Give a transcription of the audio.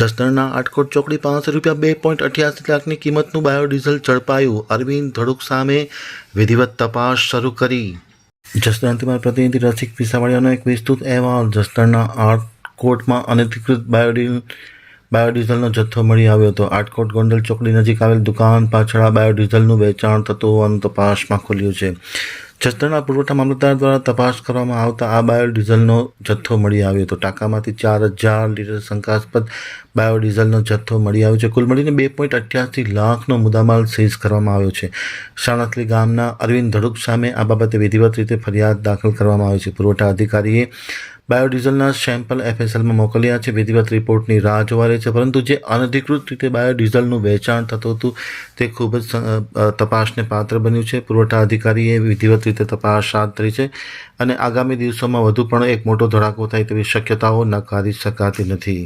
જસદણના આટકોટ ચોકડી પાંચસો રૂપિયા બે પોઈન્ટ અઠ્યાસી લાખની કિંમતનું બાયોડીઝલ ઝડપાયું. અરવિંદ ધડુક સામે વિધિવત તપાસ શરૂ કરી. જસદણથી મારા પ્રતિનિધિ રસિક વિસાવડિયાનો એક વિસ્તૃત અહેવાલ. જસદણના આટકોટમાં અનધિકૃત બાયોડીઝલ, બાયોડીઝલનો જથ્થો મળી આવ્યો હતો. આટકોટ ગોંડલ ચોકડી નજીક આવેલ દુકાન પાછળ આ બાયોડીઝલનું વેચાણ થતું હોવાનું તપાસમાં ખુલ્યું છે. જસદણના પુરવઠા મામલતદાર દ્વારા તપાસ કરવામાં આવતા આ બાયોડીઝલનો જથ્થો મળી આવ્યો હતો. ટાંકામાંથી ચાર હજાર લીટર શંકાસ્પદ બાયોડીઝલનો જથ્થો મળી આવ્યો છે. કુલ મળીને બે પોઈન્ટ અઠ્યાસી લાખનો મુદ્દામાલ સીઝ કરવામાં આવ્યો છે. શાણાથલી ગામના અરવિંદ ધડુક સામે આ બાબતે વિધિવત રીતે ફરિયાદ દાખલ કરવામાં આવી છે. પુરવઠા અધિકારીએ બાયોડીઝલના સેમ્પલ એફએસએલમાં મોકલ્યા છે. વિધિવત રિપોર્ટની રાહ જોવા રહી છે. પરંતુ જે અનધિકૃત રીતે બાયોડીઝલનું વેચાણ થતું હતું, તે ખૂબ જ તપાસને પાત્ર બન્યું છે. પુરવઠા અધિકારીએ વિધિવત રીતે તપાસ હાથ ધરી છે અને આગામી દિવસોમાં વધુ પણ એક મોટો ધડાકો થાય તેવી શક્યતાઓ નકારી શકાતી નથી.